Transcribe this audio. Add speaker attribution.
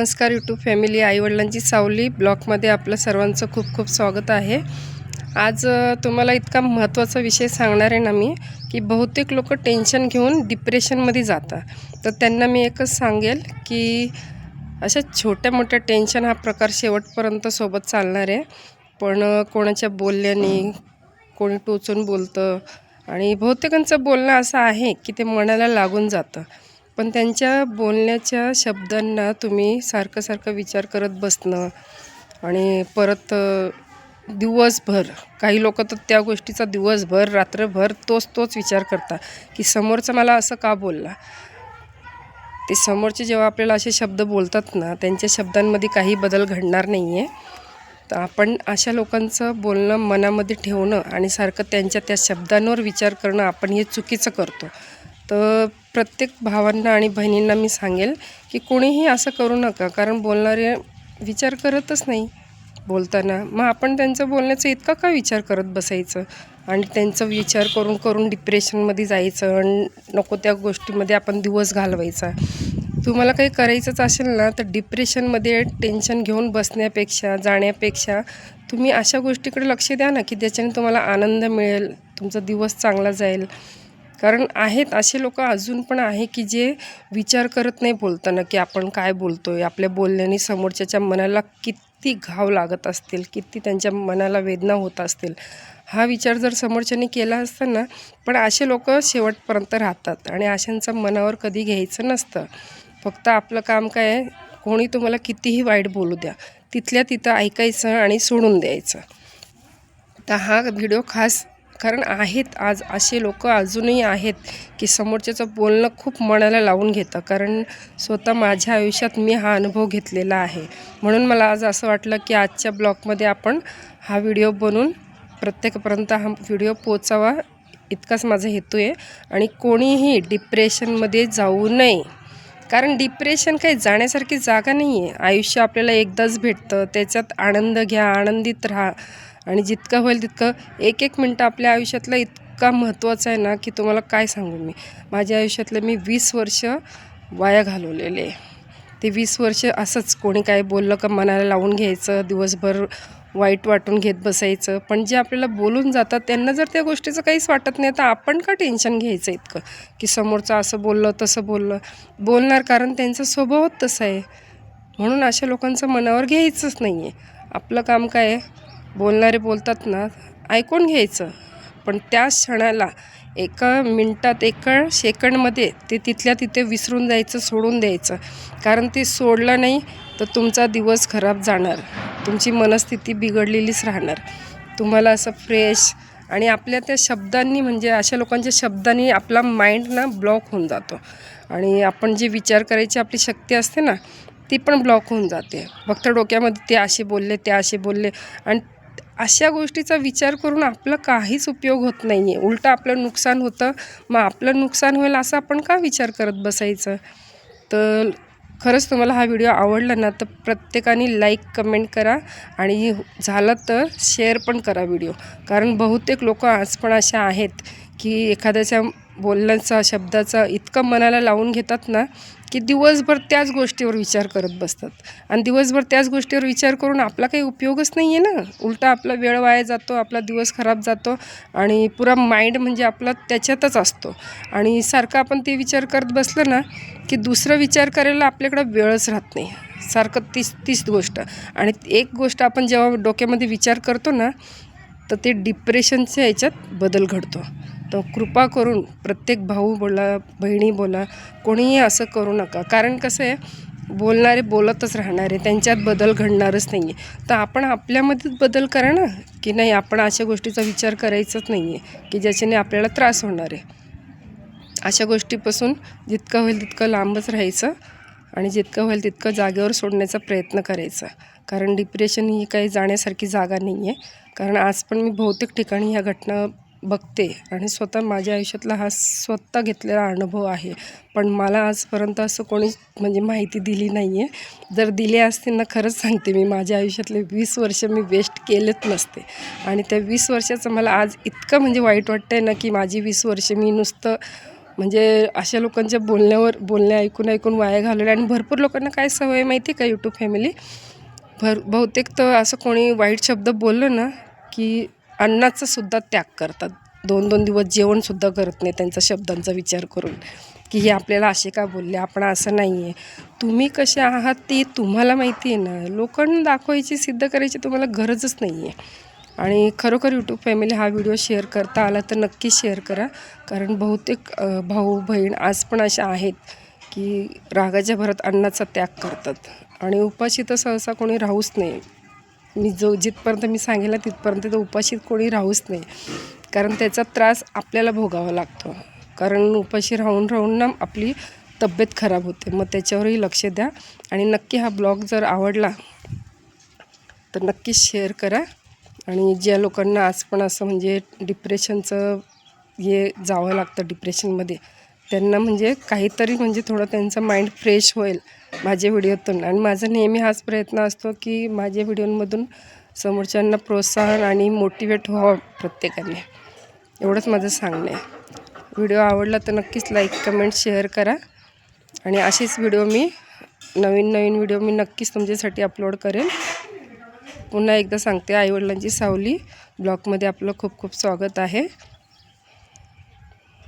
Speaker 1: नमस्कार YouTube family आईवडिलांची सावली ब्लॉगमध्ये आपलं सर्वांचं खूप खूप स्वागत आहे. आज तुम्हाला इतका महत्त्वाचा विषय सांगणार आहे ना मी की बहुतेक लोक टेन्शन घेऊन डिप्रेशनमध्ये जातात. तर त्यांना मी एकच सांगेल की अशा छोट्या मोठ्या टेन्शन हा प्रकार शेवटपर्यंत सोबत चालणार आहे. पण कोणाच्या बोलल्याने कोणी टोचून बोलतं आणि बहुतेकांचं बोलणं असं आहे की ते मनाला लागून जातं. पण त्यांच्या बोलण्याच्या शब्दांना तुम्ही सारखं सारखं विचार करत बसणं आणि परत दिवसभर काही लोक तर त्या गोष्टीचा दिवसभर रात्रभर तोच तोच विचार करता की समोरचा मला असं का बोलला? ते समोरचे जेव्हा आपल्याला असे शब्द बोलतात ना त्यांच्या शब्दांमध्ये काही बदल घडणार नाही आहे तर आपण अशा लोकांचं बोलणं मनामध्ये ठेवणं आणि सारखं त्यांच्या त्या शब्दांवर विचार करणं आपण हे चुकीचं करतो. तर प्रत्येक भावांना आणि बहिणींना मी सांगेल की कोणीही असं करू नका कारण बोलणारे विचार करतच नाही बोलताना. मग आपण त्यांचं बोलण्याचा इतका का विचार करत बसायचं? आणि त्यांचा विचार करून करून डिप्रेशनमध्ये जायचं आणि नको त्या गोष्टीमध्ये आपण दिवस घालवायचा. तुम्हाला काही करायचंच असेल ना तर डिप्रेशनमध्ये टेन्शन घेऊन बसण्यापेक्षा जाण्यापेक्षा तुम्ही अशा गोष्टीकडे लक्ष द्या ना की ज्याच्याने तुम्हाला आनंद मिळेल तुमचा दिवस चांगला जाईल. कारण आहेत असे लोक अजून पण आहे की जे विचार करत नाही बोलताना की आपण काय बोलतो आहे आपल्या बोलण्याने समोरच्याच्या मनाला किती घाव लागत असतील किती त्यांच्या मनाला वेदना होत असतील. हा विचार जर समोरच्याने केला असता ना पण असे लोक शेवटपर्यंत राहतात आणि अशांचं मनावर कधी घ्यायचं नसतं. फक्त आपलं काम काय आहे? कोणी तुम्हाला कितीही वाईट बोलू द्या तिथल्या तिथं ऐकायचं आणि सोडून द्यायचं. तर हा व्हिडिओ खास कारण आहेत आज असे लोक अजूनही आहेत की समोरच्याचं बोलणं खूप मनाला लावून घेतं. कारण स्वतः माझ्या आयुष्यात मी हा अनुभव घेतलेला आहे. म्हणून मला आज असं वाटलं की आजच्या ब्लॉगमध्ये आपण हा व्हिडिओ बनवून प्रत्येकापर्यंत हा व्हिडिओ पोचावा इतकाच माझा हेतू आहे. आणि कोणीही डिप्रेशनमध्ये जाऊ नये. कारण डिप्रेशन काही जाण्यासारखी जागा नाही आहे आयुष्य आपल्याला एकदाच भेटतं. त्याच्यात आनंद घ्या आनंदित राहा. आणि जितकं होईल तितकं एक एक मिनटं आपल्या आयुष्यातलं इतका महत्त्वाचं आहे ना की तुम्हाला काय सांगू मी? माझ्या आयुष्यातलं मी वीस वर्ष वाया घालवलेले. आहे ते वीस वर्ष असंच कोणी काय बोललं का मनाला लावून घ्यायचं दिवसभर वाईट वाटून घेत बसायचं. पण जे आपल्याला बोलून जातात त्यांना जर त्या गोष्टीचं काहीच वाटत नाही तर आपण का टेन्शन घ्यायचं इतकं? की समोरचं असं बोललं तसं बोललं. बोलणार कारण त्यांचा स्वभावच तसा आहे. म्हणून अशा लोकांचं मनावर घ्यायचंच नाही आहे आपलं काम काय आहे? बोलणारे बोलतात ना ऐकून घ्यायचं. पण त्या क्षणाला एका मिनटात एका सेकंडमध्ये ते तिथल्या तिथे विसरून जायचं सोडून द्यायचं. कारण ते सोडलं नाही तर तुमचा दिवस खराब जाणार. तुमची मनस्थिती बिघडलेलीच राहणार. तुम्हाला असं फ्रेश आणि आपल्या त्या शब्दांनी म्हणजे अशा लोकांच्या शब्दांनी आपला माइंड ना ब्लॉक होऊन जातो. आणि आपण जे विचार करायची आपली शक्ती असते ना ती पण ब्लॉक होऊन जाते. फक्त डोक्यामध्ये ते असे बोलले ते असे बोलले आणि अशा गोष्टीचा विचार करून आपलं काहीच उपयोग होत नाही आहे उलटं आपलं नुकसान होतं. मग आपलं नुकसान होईल असं आपण का विचार करत बसायचं? तर खरंच तुम्हाला हा व्हिडिओ आवडला ना तर प्रत्येकाने लाईक कमेंट करा आणि झालं तर शेअर पण करा व्हिडिओ. कारण बहुतेक लोक आज पण अशा आहेत की एखाद्याच्या बोलण्याचा शब्दाचा इतकं मनाला लावून घेतात ना की दिवसभर त्याच गोष्टीवर विचार करत बसतात. आणि दिवसभर त्याच गोष्टीवर विचार करून आपला काही उपयोगच नाही आहे ना. उलटा आपला वेळ वाया जातो आपला दिवस खराब जातो आणि पुरा माइंड म्हणजे आपला त्याच्यातच असतो. आणि सारखं आपण ते विचार करत बसलं ना की दुसरं विचार करायला आपल्याकडं वेळच राहत नाही. सारखं तीच तीच गोष्ट. आणि एक गोष्ट आपण जेव्हा डोक्यामध्ये विचार करतो ना तर ते डिप्रेशनच्या ह्याच्यात बदल घडतो. तर कृपा करून प्रत्येक भाऊ बोला बहिणी बोला कोणीही असं करू नका. कारण कसं आहे बोलणारे बोलतच राहणार आहे त्यांच्यात बदल घडणारच नाही आहे तर आपण आपल्यामध्येच बदल करा ना की नाही आपण अशा गोष्टीचा विचार करायचाच नाही आहे की ज्याच्याने आपल्याला त्रास होणार आहे. अशा गोष्टीपासून जितकं होईल तितकं लांबच राहायचं आणि जितकं होईल तितकं जागेवर सोडण्याचा प्रयत्न करायचा. कारण डिप्रेशन ही काही जाण्यासारखी जागा नाही आहे कारण आज पण मी बहुतेक ठिकाणी ह्या घटना बघते आणि स्वतः माझ्या आयुष्यातला हा स्वतः घेतलेला अनुभव आहे. पण मला आजपर्यंत असं कोणी म्हणजे माहिती दिली नाही आहे जर दिली असते ना खरंच सांगते मी माझ्या आयुष्यातले वीस वर्ष मी वेस्ट केलेच नसते. आणि त्या वीस वर्षाचं मला आज इतकं म्हणजे वाईट वाटतं आहे ना की माझी वीस वर्ष मी नुसतं म्हणजे अशा लोकांच्या बोलण्यावर बोलणे ऐकून ऐकून वाया घालवल्या आणि भरपूर लोकांना काय सवय माहिती आहे का यूट्यूब फॅमिली भर बहुतेक तर असं कोणी वाईट शब्द बोललं ना की अन्नाचा सुद्धा त्याग करतात. दोन दोन दिवस जेवणसुद्धा करत नाही त्यांचा शब्दांचा विचार करून. की हे आपल्याला असे का बोलले? आपण असं नाही आहे तुम्ही कसे आहात ते तुम्हाला माहिती आहे ना. लोकांना दाखवायची सिद्ध करायची तुम्हाला गरजच नाही आहे आणि खरोखर यूट्यूब फॅमिली हा व्हिडिओ शेअर करता आला तर नक्की शेअर करा. कारण बहुतेक भाऊ बहीण आज पण अशा आहेत की रागाच्या भरात अन्नाचा त्याग करतात. आणि उपाशी तर सहसा कोणी राहूच नाही. मी जो जिथपर्यंत मी सांगेला तिथपर्यंत तर उपाशी कोणी राहूच नाही. कारण त्याचा त्रास आपल्याला भोगावा लागतो. कारण उपाशी राहून राहून ना आपली तब्येत खराब होते. मग त्याच्यावरही लक्ष द्या. आणि नक्की हा ब्लॉग जर आवडला तर नक्कीच शेअर करा. आणि ज्या लोकांना आज पण असं म्हणजे डिप्रेशनचं हे जावं लागतं डिप्रेशनमध्ये त्यांना म्हणजे काहीतरी म्हणजे थोडं त्यांचं माइंड फ्रेश होईल. माझ्या व्हिडिओतून आणि माझा नेहमी हाच प्रयत्न असतो की माझ्या व्हिडिओमधून समोरच्यांना प्रोत्साहन आणि मोटिवेट व्हावं प्रत्येकाने. एवढंच माझं सांगणं आहे. व्हिडिओ आवडला तर नक्कीच लाईक कमेंट शेअर करा. आणि असेच व्हिडिओ मी नवीन नवीन व्हिडिओ मी नक्कीच तुमच्यासाठी अपलोड करेन पुन्हा एकदा सांगते आईवडिलांची सावली ब्लॉगमध्ये आपलं खूप खूप स्वागत आहे.